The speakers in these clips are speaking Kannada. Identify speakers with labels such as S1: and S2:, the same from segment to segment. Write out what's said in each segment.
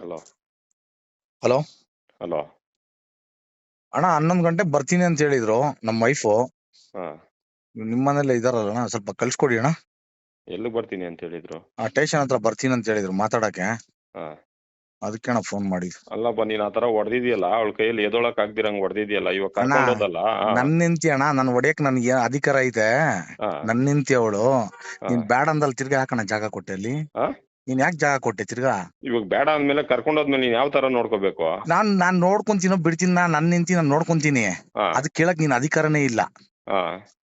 S1: ಹಲೋ.
S2: ಹಲೋ.
S1: ಹಲೋ.
S2: ಅಣ್ಣ ಹನ್ನೊಂದು ಗಂಟೆ ಬರ್ತೀನಿ ಅಂತ ಹೇಳಿದ್ರು ನಮ್ಮ ವೈಫು
S1: ಹಾ.
S2: ನಿಮ್ಮ ಮನೇಲೆ ಇದಾರಲ್ಲ ಅಣ್ಣ ಸ್ವಲ್ಪ ಕಳ್ಸ್ಕೊಡಿ ಅಣ್ಣ.
S1: ಎಲ್ಲಿಗೆ ಬರ್ತೀನಿ ಅಂತ ಹೇಳಿದ್ರು?
S2: ಆ ಸ್ಟೇಷನ್ ಹತ್ರ ಬರ್ತೀನಿ ಅಂತ ಹೇಳಿದ್ರು ಮಾತಾಡಕ್ಕೆ.
S1: ಹಾ.
S2: ಅದಕ್ಕೆ ಅಣ್ಣ ಫೋನ್ ಮಾಡಿ
S1: ಅಲ್ಲಪ್ಪ ನೀನ್ ಆತರ ಹೊಡೆದಿದ್ಯಲ್ಲ ಅವಳ ಕೈಯಲ್ಲಿ ಎದೊಳಕ್ ಆಗ್ದಿರಂಗ್ ಹೊಡೆದಿದ್ಯಲ್ಲ ಇವಾಗ
S2: ಅಣ್ಣ,
S1: ಕರ್ಕೊಂಡೋದಲ್ಲ
S2: ನನ್ ನಿಂತಿ ಅಣ್ಣ ನನ್ ಒಡೆಯಕ್ ನನ್ಗೆ ಅಧಿಕಾರ ಐತೆ. ನನ್ ನಿಂತಿ ಅವಳು. ನೀನ್ ಬ್ಯಾಡ ಅಂದಲ್ಲಿ ತಿರ್ಗಾ ಹಾಕಣ ಜಾಗ ಕೊಟ್ಟೆ ಅಲ್ಲಿ
S1: ಹಾ?
S2: ನೀನ್ ಯಾಕೆ ಜಾಗ ಕೊಟ್ಟೆ ತಿರ್ಗಾ?
S1: ಇವಾಗ ಬೇಡ ಅಂದ್ಮೇಲೆ ಕರ್ಕೊಂಡೋದ್ಮೇಲೆ ನೀನ್ ಯಾವ ತರ ನೋಡ್ಕೋಬೇಕು?
S2: ನಾನ್ ನಾನ್ ನೋಡ್ಕೊಂತೀನೋ ಬಿಡ್ತೀನಿ ನಾ ನನ್ ನಿಂತಿ ನಾನ್ ನೋಡ್ಕೊಂತೀನಿ.
S1: ಹಾ.
S2: ಅದ್ ಕೇಳಕ್ ನೀನ್ ಅಧಿಕಾರನೇ ಇಲ್ಲ.
S1: ಹಾ.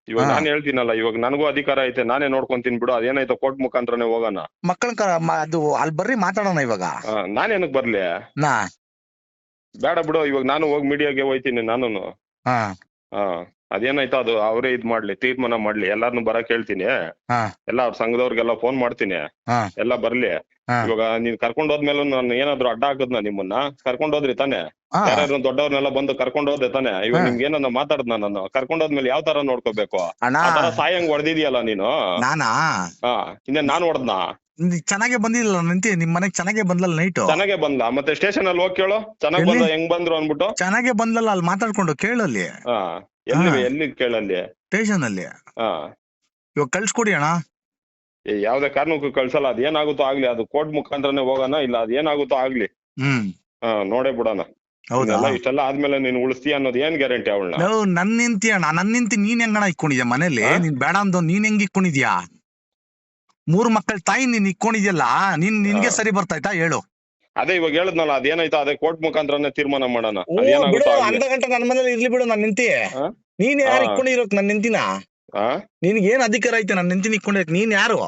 S1: ಇವಾಗ
S2: ಹಾ.
S1: ನಾನ್ ಹೇಳ್ತೀನಲ್ಲ ಇವಾಗ ನನಗೂ ಅಧಿಕಾರ ಐತೆ ನಾನೇ ನೋಡ್ಕೊಂತೀನಿ ಬಿಡು ಅದೇನಾಯ್ತು ಕೋರ್ಟ್ ಮುಖಾಂತರನೇ ಹೋಗೋಣ.
S2: ಮಕ್ಕಳ ಅದು ಅಲ್ಲಿ ಬರ್ರಿ ಮಾತಾಡೋಣ ಇವಾಗ.
S1: ಹಾ ನಾನೇನಕ್ ಬರ್ಲಿ?
S2: ನಾ.
S1: ಬೇಡ ಬಿಡು ಇವಾಗ ನಾನು ಹೋಗಿ ಮೀಡಿಯಾಗೆ ಹೋಯ್ತೀನಿ ನಾನು
S2: ಹಾ.
S1: ಹಾ. ಅದೇನಾಯ್ತು ಅದು ಅವರೇ ಇದ್ ಮಾಡ್ಲಿ ತೀರ್ಮಾನ ಮಾಡ್ಲಿ ಎಲ್ಲಾರ್ನು ಬರಕ್ ಹೇಳ್ತೀನಿ
S2: ಹಾ.
S1: ಎಲ್ಲ ಅವ್ರ ಸಂಘದವ್ರಿಗೆಲ್ಲ ಫೋನ್ ಮಾಡ್ತೀನಿ.
S2: ಹಾ.
S1: ಎಲ್ಲ ಬರ್ಲಿ.
S2: ಹಾ.
S1: ಇವಾಗ ನೀನ್ ಕರ್ಕೊಂಡ್ ಹೋದ್ಮೇಲೆ ನಾನು ಏನಾದ್ರು ಅಡ್ಡ ಹಾಕದ್ನ ನಿಮ್ಮನ್ನ ಕರ್ಕೊಂಡ್ ಹೋದ್ರಿ ತಾನೆ.
S2: ಹಾ.
S1: ಯಾರು ದೊಡ್ಡವ್ರನ್ನೆಲ್ಲ ಬಂದು ಕರ್ಕೊಂಡ್ ಹೋದೆ ತಾನೆ. ಇವಾಗ
S2: ಹಾ.
S1: ನಿಮ್ಗೆ ಏನನ್ನ ಮಾತಾಡ್ದ ನಾನು? ಕರ್ಕೊಂಡ್ ಹೋದ್ಮೇಲೆ ಯಾವ ತರ ನೋಡ್ಕೋಬೇಕು?
S2: ಅಣ್ಣ.
S1: ಆ ತರ ಸಾಯಂಗ್ ಹೊಡೆದಿದ್ಯಲ್ಲ ನೀನು?
S2: ನಾನಾ?
S1: ಹಾ. ಇನ್ನೇನ್ ನಾನ್ ಹೊಡೆದ್ನ?
S2: ಚೆನ್ನಾಗೆ ಬಂದಿಲ್ಲ ನಂತಿ ನಿಮ್ ಮನೆಗ್ ಚೆನ್ನಾಗೆ ಬಂದ್ಲಲ್ಲ ನೈಟ್
S1: ಚೆನ್ನಾಗೆ ಬಂದ್ಲ? ಮತ್ತೆ ಸ್ಟೇಷನ್ ಅಲ್ಲಿ ಹೋಗಿ ಕೇಳೋ. ಚೆನ್ನಾಗ್? ಬಂದ ಹೆಂಗ್ ಬಂದ್ರು ಅನ್ಬಿಟ್ಟು
S2: ಚೆನ್ನಾಗೆ ಬಂದ್ಲಲ್ಲ ಅಲ್ಲಿ ಮಾತಾಡ್ಕೊಂಡು ಕೇಳಲ್ಲಿ
S1: ಎಲ್ಲಿ ಎಲ್ಲಿ ಕೇಳಲ್ಲಿ
S2: ಸ್ಟೇಷನ್ ಅಲ್ಲಿ.
S1: ಹಾ.
S2: ಇವಾಗ ಕಳ್ಸ್ಕೊಡಿ ಅಣ್ಣ.
S1: ಯಾವ್ದೇ ಕಾರಣಕ್ಕೂ ಕಳ್ಸಲ್ಲ. ಅದ್ ಏನಾಗುತ್ತೋ ಆಗ್ಲಿ ಅದು ಕೋರ್ಟ್ ಮುಖಾಂತರನೇ ಹೋಗೋಣ ಇಲ್ಲ ಅದ್ ಏನಾಗುತ್ತೋ ಆಗ್ಲಿ.
S2: ಹ್ಮ್.
S1: ಹಾ ನೋಡೇ ಬಿಡೋಣ.
S2: ಹೌದಾ?
S1: ಇಷ್ಟೆಲ್ಲ ಆದ್ಮೇಲೆ ನೀನ್ ಉಳಿಸ್ತೀಯ ಅನ್ನೋದು ಏನ್ ಗ್ಯಾರಂಟಿ ಅವಳನ್ನ?
S2: ನಾವು ನನ್ ನಿಂತಿ ಅಣ್ಣ ನನ್ ನಿಂತಿ ನೀನ್ ಹೆಂಗಣ ಇಕ್ಕೊಂಡಿದ್ಯಾ ಮನೇಲಿ? ನೀನ್ ಬೇಡ ಅಂದ್ ನೀನ್ ಹೆಂಗ್ ಇಕ್ಕೊಂಡಿದ್ಯಾ ಮೂರ್ ಮಕ್ಕಳ ತಾಯಿ ನೀನ್ ಇಕ್ಕೊಂಡಿದ್ಯಲ್ಲ ನಿನ್ ನಿನ್ಗೆ ಸರಿ ಬರ್ತಾಯ್ತಾ ಹೇಳು.
S1: ಅದೇ ಇವಾಗ ಹೇಳದ್ನಲ್ಲ ಅದೇನೈತ ಅದೇ ಕೋರ್ಟ್ ಮುಖಾಂತರನೇ ತೀರ್ಮಾನ ಮಾಡೋಣ.
S2: ಓ ಬಿಡು ಅರ್ಧ ಗಂಟೆ ನನ್ ಮನೇಲಿ ಇರ್ಲಿ ಬಿಡು ನನ್ ನಿಂತಿ? ನೀನ್ ಯಾರು. ಇಕ್ಕೊಂಡಿರೋಕ್ ನನ್ ನಿಂತಿನ? ನಿನ್ಗೆ ಏನ್ ಅಧಿಕಾರ ಐತೆ ನನ್ ನಿಂತಿನ ಇಕ್ಕೊಂಡಿರಕ್? ನೀನ್ ಯಾರು?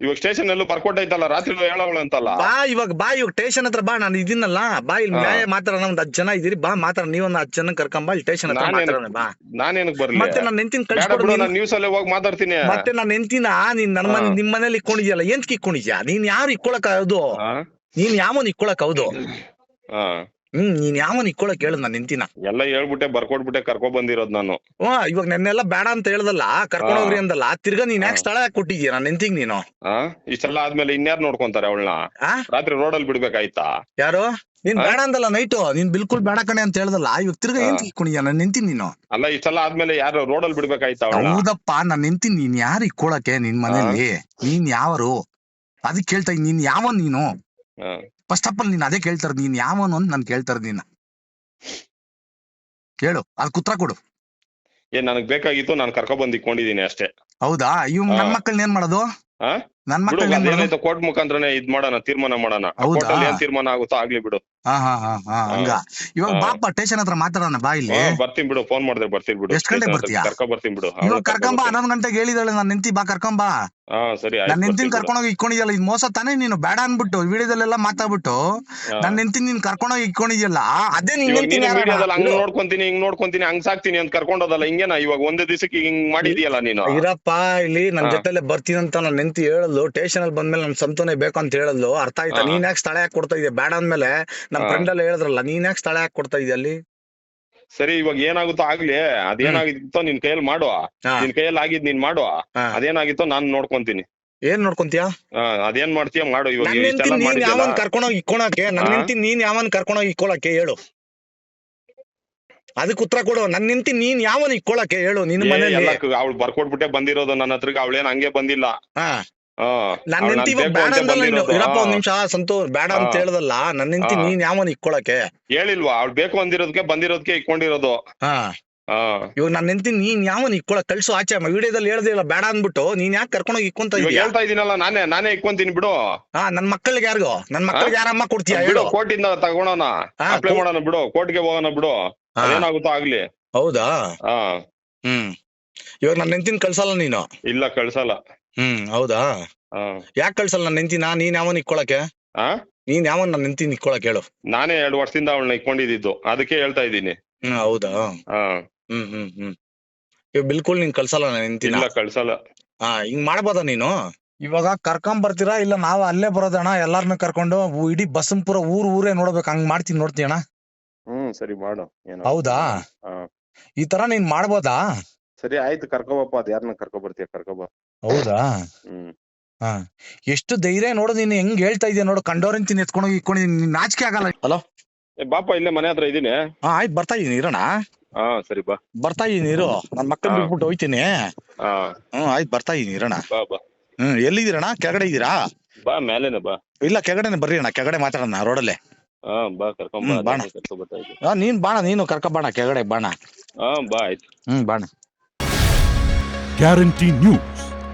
S1: ಇವಾಗ ಸ್ಟೇಷನ್ ಎಲ್ಲೂ ಬರ್ಕೊಟ್ ಐತಲ್ಲ ರಾತ್ರಿ ಹೇಳೋಳು ಅಂತಲ್ಲ.
S2: ಬಾ ಇವಾಗ ಬಾ ಇವಾಗ ಸ್ಟೇಷನ್ ಹತ್ರ ಬಾ ನಾನು ಇದಿನಲ್ಲ. ಬಾ ಇಲ್ಲಿ. ನ್ಯಾಯ ಮಾತಾಡೋಣ ಒಂದ್ ಹತ್ತು ಜನ ಇದೀರಿ ಬಾ ಮಾತಾಡ ನೀವೊಂದ್ ಹತ್ತು ಜನ ಕರ್ಕೊಂಬಾ ಇಲ್ಲಿ ಸ್ಟೇಷನ್ ಹತ್ರ ಮಾತಾಡೋಣ ಬಾ.
S1: ನಾನೇನಕ್ ಬರ್ಲಿ?
S2: ಮತ್ತೆ ನಾನು ನೆಂತಿನ ಕಳ್ಸ್ಕೊಡು ನಾನು
S1: ನ್ಯೂಸ್ ಅಲ್ಲಿ ಹೋಗಿ ಮಾತಾಡ್ತೀನಿ.
S2: ಮತ್ತೆ ನಾನು ನೆಂತಿನ ನೀನ್ ನನ್ನ ಮನೆ
S1: ನಿಮ್ಮ
S2: ನಿಮ್ ಮನೇಲಿ ಇಕ್ಕೊಂಡಿದ್ಯಲ್ಲ ಏನ್ಕ್ ಇಕ್ಕೊಂಡಿದ್ಯಾ? ನೀನ್ ಯಾರು ಇಕ್ಕೊಳಕ್ ಹೌದು? ನೀನ್ ಯಾವನ್ ಇಕ್ಕೊಳಕ್ ಹೌದು? ಹ್ಮ್ ನೀನ್ ಯಾವನ್ ಇಕ್ಕೊಳಕ್ ಹೇಳು ನಾನು ನಿಂತಿನ.
S1: ಎಲ್ಲ ಹೇಳ್ಬಿಟ್ಟೆ ಬರ್ಕೊಟ್ಬಿಟ್ಟೆ ಕರ್ಕೊಂಡ್ ಬಂದಿರೋದ್ ನಾನು.
S2: ಹ್ಮ್ ಇವಾಗ ನೆನ್ನೆಲ್ಲ ಬೇಡ ಅಂತ ಹೇಳ್ದಲ್ಲ ಕರ್ಕೊಂಡ್. ಹೋಗ್ರಿ ಅಂದಲ್ಲ ತಿರ್ಗಾ ನೀನ್ ಯಾಕೆ. ಸ್ಥಳ ಯಾಕೆ ಕೊಟ್ಟಿದ್ಯಾ ನಾನು ನಿಂತಿಗ್ ನೀನು.
S1: ಹಾ ಇಷ್ಟೆಲ್ಲ ಆದ್ಮೇಲೆ ಇನ್ಯಾರು ನೋಡ್ಕೊಂತಾರೆ ಅವಳನ್ನ?
S2: ರಾತ್ರಿ
S1: ರಾತ್ರಿ ಅಲ್ಲಿ ಬಿಡ್ಬೇಕಾಯ್ತಾ?
S2: ಯಾರು? ನೀನ್ ಬೇಡ ಅಂದಲ್ಲ ನೈಟ್ ನೀನ್ ಬಿಲ್ಕುಲ್ ಬೇಡ ಕಣೆ ಅಂತ ಹೇಳ್ದಲ್ಲ ಇವಾಗ ತಿರ್ಗಾ. ಏನ್ ಇಕ್ಕೊಂಡಿದ್ಯಾ ನಾನು ನಿಂತೀನಿ ನೀನು.
S1: ಅಲ್ಲ ಇಷ್ಟೆಲ್ಲ ಆದ್ಮೇಲೆ ಯಾರು ರೋಡಲ್ಲಿ ಬಿಡ್ಬೇಕಾಯ್ತಾ ಅವಳನ್ನ?
S2: ಹೌದಪ್ಪ ನಾನ್ ನಿಂತೀನಿ. ನೀನ್ ಯಾರು ಇಕ್ಕೊಳಕ್ಕೆ ನಿನ್ ಮನೇಲಿ? ನೀನ್ ಯಾವರು? ಅದಕ್ಕೆ ಕೇಳ್ತಾ ಇದ್ದೀನಿ ನೀನ್ ಯಾವ ನೀನು. ಫಸ್ಟ್ ಆಫ್ ಆಲ್ ನೀನ್ ಅದೇ ಕೇಳ್ತಾರ ನೀನ್ ಯಾವನು ಅಂತ ನಾನು ಕೇಳ್ತಾರ ನಿನ್ನ ನೀನ್. ಕೇಳು ಅದ್ ಕುತ್ರ ಕೊಡು.
S1: ಏನ್ ನನಗ್ ಬೇಕಾಗಿತ್ತು ನಾನು ಕರ್ಕೊ ಬಂದ್ ಇಕ್ಕೊಂಡಿದೀನಿ ಅಷ್ಟೇ.
S2: ಹೌದಾ? ಇವ್. ನನ್ ಮಕ್ಕಳನ್ನ ಏನ್ ಮಾಡೋದು? ನನ್ ಮಕ್ಕಳನ್ನ
S1: ಕೋರ್ಟ್ ಮುಖಾಂತರನೇ ಇದ್ ಮಾಡೋಣ ತೀರ್ಮಾನ ಮಾಡೋಣ? ಕೋರ್ಟ್ ಅಲ್ಲಿ ಏನ್ ತೀರ್ಮಾನ ಆಗುತ್ತೋ ಆಗ್ಲಿ ಬಿಡು.
S2: ಹಾ ಹಾ ಹಾ ಹಾ ಹಂಗ ಇವಾಗ. ಬಾಪ ಸ್ಟೇಷನ್ ಹತ್ರ ಮಾತಾಡೋಣ ಬಾ ಇಲ್ಲಿ
S1: ಹಾ, ಬರ್ತೀನಿ ಬಿಡು ಫೋನ್ ಮಾಡಿದ್ರೆ ಬರ್ತೀನಿ ಬಿಡು
S2: ಎಷ್ಟ್ ಗಂಟೆಗ್ ಬರ್ತೀಯಾ?
S1: ಕರ್ಕೊ ಬರ್ತೀನಿ ಬಿಡು
S2: ಇವಾಗ ಕರ್ಕೊಂಬಾ
S1: ಬರ್ತೀನಿ.
S2: ಹನ್ನೊಂದ್ ಗಂಟೆಗೆ ಹೇಳಿದಾಳೆ ನಾನ್ ನಿಂತಿ ಬಾ ಕರ್ಕೊಂಬಾ
S1: ಹಾ ಸರಿ
S2: ನಾನ್
S1: ಆಯ್ತು
S2: ನಿಂತಿನ
S1: ಬರ್ತೀನಿ ಬಿಡು.
S2: ಕರ್ಕೊಂಡೋಗಿ ಇಕ್ಕೊಂಡಿದ್ಯಲ್ಲ ಇದು ಮೋಸ ತಾನೇ ನೀನು ಬೇಡ ಅನ್ಬಿಟ್ಟು ವಿಡಿಯೋದಲ್ಲೆಲ್ಲ ಮಾತಾಡ್ಬಿಟ್ಟು
S1: ಹಾ.
S2: ನಿಂತಿ ನಿಂತಿನ ನೀನ್ ಕರ್ಕೊಂಡೋಗಿ ಇಕ್ಕೊಂಡಿದ್ಯಲ್ಲ ಅದೇ ನೀನ್
S1: ಇವಾಗ
S2: ನಿಂತಿನ
S1: ನೀನು ಮೀಡಿಯಾದಲ್ಲಿ ಹಂಗ್ ನೋಡ್ಕೊಂತೀನಿ ಹಿಂಗ್ ನೋಡ್ಕೊಂತೀನಿ ಹಂಗ್ ಸಾಕ್ತೀನಿ ಅಂತ ಕರ್ಕೊಂಡೋದಲ್ಲ ಹಿಂಗೇನ ಇವಾಗ ಒಂದೇ ದಿವಸಕ್ಕೆ ಹಿಂಗ್ ಮಾಡಿದ್ಯಲ್ಲ ನೀನು
S2: ಇರಪ್ಪ ಇಲ್ಲಿ ನನ್
S1: ಹಾ.
S2: ಜೊತೆಲೆ ಬರ್ತೀನಿ ಅಂತ ನಾನು ನಿಂತಿ ಹೇಳಲು ಸ್ಟೇಷನ್ ಅಲ್ಲಿ ಬಂದ್ಮೇಲೆ ನನ್ ಸಂತೋನೆ ಬೇಕು ಅಂತ ಹೇಳಲು ಅರ್ಥ ಆಯ್ತಾ
S1: ಹಾ.
S2: ನೀನ್ ಯಾಕೆ ಸ್ಥಳ ಯಾಕೆ ಕೊಡ್ತಾ ಇದೆಯಾ ಬೇಡ ಅಂದ್ಮೇಲೆ ನಮ್ ಫ್ರೆಂಡ್ ಎಲ್ಲ ಹೇಳಿದ್ರಲ್ಲ ನೀನ್ ಯಾಕೆ ಸ್ಥಳ ಯಾಕೆ ಕೊಡ್ತಾ ಇದೆಯಾ ಅಲ್ಲಿ?
S1: ಸರಿ ಇವಾಗ ಏನಾಗುತ್ತೋ ಆಗ್ಲಿ ಅದೇನಾಗಿತ್ತೋ ನಿನ್ ಕೈಯಲ್ಲಿ ಮಾಡುವ. ನಿನ್ ಕೈಯಲ್ಲಿ ಆಗಿದ್ ನೀನ್ ಮಾಡುವ. ಅದೇನಾಗಿತ್ತೋ ನಾನ್ ನೋಡ್ಕೊಂತೀನಿ.
S2: ಏನ್ ನೋಡ್ಕೊಂತೀಯ?
S1: ಅದೇನ್ ಮಾಡ್ತೀಯ ಮಾಡು ಇವಾಗ
S2: ನನ್ ಯಾವನ್ ಕರ್ಕೊಂಡೋಗಿ ಇಕ್ಕೊಳಕ್ಕೆ? ನನ್
S1: ಹೆಂಡತಿ
S2: ನಿಂತಿ ನೀನ್ ಯಾವನ್ ಕರ್ಕೊಂಡೋಗಿ ಇಕ್ಕೊಳಕ್ಕೆ ಹೇಳು. ಅದಕ್ಕೆ ಉತ್ತರ ಕೊಡು. ನನ್ನ ನಿಂತಿ ನೀನ್ ಯಾವನ್ ಇಕ್ಕೊಳಕ್ಕೆ ಹೇಳು ನಿನ್ ಮನೆಯಲ್ಲಿ
S1: ಅವಳು ಬರ್ಕೊಟ್ಬಿಟ್ಟೆ ಬಂದಿರೋದು ನನ್ನ ಹತ್ರಕ್ಕೆ ಅವಳೇನ್ ಹಂಗೆ ಬಂದಿಲ್ಲ.
S2: ಹಾ
S1: ಹಾ
S2: ನನ್
S1: ಅವ್ಳ್
S2: ನಿಂತಿ
S1: ನಾನ್
S2: ಇವಾಗ ಬೇಡ ಅಂದಲ್ಲ ನೀನು. ಇರಪ್ಪ ಒಂದ್ ನಿಮಿಷ ಸಂತೂರ್ ಬೇಡ ಅಂತ
S1: ಹೇಳದಲ್ಲ
S2: ಹೇಳ್ದಲ್ಲ ನನ್ ನಿಂತಿ ನೀನ್ ಯಾವನ್ ಇಕ್ಕೊಳಕ್ಕೆ
S1: ಹೇಳಿಲ್ವಾ ಅವ್ಳು ಬೇಕು ಅಂದಿರೋದಕ್ಕೆ ಬಂದಿರೋದಕ್ಕೆ ಇಕ್ಕೊಂಡಿರೋದು
S2: ಹಾ ಇವಾಗ ನನ್ನ ಹೆಂಡತಿ ನೀನ್ ಯಾವನ್ ಇಕ್ಕೊಳಕ್ ಕಳ್ಸು ಆಚೆ ವಿಡಿಯೋದಲ್ಲಿ ಹೇಳ್ದಿಲ್ಲ ಬೇಡ ಅಂದ್ಬಿಟ್ಟು ನೀನ್ ಯಾಕೆ ಕರ್ಕೊಂಡೋಗಿ ಇಕ್ಕೊಂತ
S1: ಹೇಳ್ತಾ ಇದೀನಲ್ಲ ನಾನೇ ನಾನೇ ಇಕ್ಕೊಂತೀನಿ ಬಿಡು.
S2: ಹಾ ನನ್ ಮಕ್ಕಳಿಗೆ ಯಾರಿಗೋ? ನನ್ ಮಕ್ಕಳಿಗೆ ಯಾರಮ್ಮ ಕೊಡ್ತೀಯಾ?
S1: ಬಿಡು ಕೋರ್ಟಿಂದ ತಗೊಳೋಣ. ಅಪ್ಲೈ ಮಾಡೋಣ ಬಿಡು ಕೋರ್ಟ್ಗೆ ಹೋಗೋಣ ಬಿಡು. ಏನಾಗುತ್ತೋ ಆಗ್ಲಿ.
S2: ಹೌದಾ? ಹ್ಮ್. ಇವಾಗ ನನ್ ನೆಂತಿನ ಕಳ್ಸಲ್ಲ ನೀನು?
S1: ಇಲ್ಲ ಕಳ್ಸಲ್ಲ.
S2: ಹ್ಮ್ ಹೌದಾ? ಯಾಕೆ ಕಳ್ಸಲ್ಲ ನನ್ನ ನೆಂತಿ ನಾ ನೀನ್ ಯಾವನ್ ಇಕ್ಕೊಳಕ್ಕೆ?
S1: ಆ?
S2: ನೀನ್ ಯಾವನ್ ನನ್ನ ನೆಂತಿ ಇಕ್ಕೊಳಕ್ ಹೇಳು.
S1: ನಾನೇ ಎರಡು ವರ್ಷದಿಂದ ಅವಳನ್ನ ಇಟ್ಕೊಂಡಿದ್ದು ಅದಕ್ಕೆ ಹೇಳ್ತಾ ಇದ್ದೀನಿ.
S2: ಹ್ಮ್ ಹೌದಾ?
S1: ಹಾ.
S2: ಹ್ಮ್ ಹ್ಮ್ ಹ್ಮ್. ಇವಾಗ ಬಿಲ್ಕುಲ್ ನೀನ್ ಕಳ್ಸಲ್ಲ ನನ್ನ ನೆಂತಿನ
S1: ಇಲ್ಲ ಕಳ್ಸಲ್ಲ.
S2: ಹಾ ಹಿಂಗ್ ಮಾಡ್ಬೋದ ನೀನು? ಇವಾಗ ಕರ್ಕೊಂಡ್ ಬರ್ತೀರಾ? ಇಲ್ಲ ನಾವ್ ಅಲ್ಲೇ ಬರೋದಣ್ಣ ಎಲ್ಲಾರನ್ನ ಕರ್ಕೊಂಡು ಊ- ಇಡೀ ಬಸಂಪುರ ಊರ್ ಊರೇ ನೋಡ್ಬೇಕು. ಹಂಗ್ ಮಾಡ್ತೀನಿ ನೋಡ್ತೀಯ ಅಣ್ಣ?
S1: ಹ್ಮ್ ಸರಿ ಮಾಡು. ಏನೋ.
S2: ಹೌದಾ?
S1: ಹಾ.
S2: ಈ ತರ ನೀನ್ ಮಾಡ್ಬೋದಾ?
S1: ಸರಿ ಆಯ್ತು. ಕರ್ಕೊಬಪ್ಪ ಅದ್ ಯಾರನ್ನ ಕರ್ಕೊಬರ್ತೀಯ ಕರ್ಕೊಬ
S2: ಹೌದಾ?
S1: ಹ್ಮ್.
S2: ಹಾ. ಎಷ್ಟು ಧೈರ್ಯ ನೋಡು ನೀನು ಹೆಂಗ್ ಹೇಳ್ತಾ ಇದೀಯ ನೋಡು ಕಂಡೋರಂತೀನಿ ಎತ್ಕೊಂಡು ಇಕ್ಕೊಂಡಿದ್ದೀನಿ ನೀನ್ ನಾಚಿಕೆ ಆಗಲ್ಲ. ಹಲೋ?
S1: ಏ, ಬಾಪ ಇಲ್ಲೇ ಮನೆ ಹತ್ರ ಇದೀನಿ.
S2: ಹಾ ಆಯ್ತು ಬರ್ತಾ ಇದೀನಿ ಇರೋಣ?
S1: ಹಾ ಸರಿ ಬಾ.
S2: ಬರ್ತಾ ಇದೀನಿ ಇರು. ನನ್ ಮಕ್ಕಳು. ಬಿಟ್ಬಿಟ್ಟು ಹೋಯ್ತೀನಿ.
S1: ಹಾ.
S2: ಹ್ಮ್ ಆಯ್ತು ಬರ್ತಾ ಇದೀನಿ ಇರೋಣ.
S1: ಬಾ ಬಾ.
S2: ಹ್ಮ್ ಎಲ್ಲಿದ್ದೀರಣ ಕೆಳಗಡೆ ಇದ್ದೀರಾ
S1: ಬಾ ಮೇಲೇನೆ ಬಾ.
S2: ಇಲ್ಲ ಕೆಳಗಡೆನೆ ಬರ್ರಿ ಅಣ್ಣ ಕೆಳಗಡೆ ಮಾತಾಡೋಣ ರೋಡಲ್ಲೇ.
S1: ಹಾ ಬಾ ಕರ್ಕೊಂಡ್
S2: ಹ್ಮ್,
S1: ಬಾ
S2: ಬಾಣ.
S1: ನಾನೇ ಕರ್ಕೊಂಡ್ ಬರ್ತಾ ಇದ್ದೀನಿ.
S2: ಹಾ ನೀನ್ ಬಾಣ ನೀನು ಕರ್ಕ ಬಾಣ ಕೆಳಗಡೆ ಬಾಣ.
S1: ಹಾ ಬಾ ಆಯ್ತು.
S2: ಹ್ಮ್ ಬಾಣ.
S3: Guarantee news.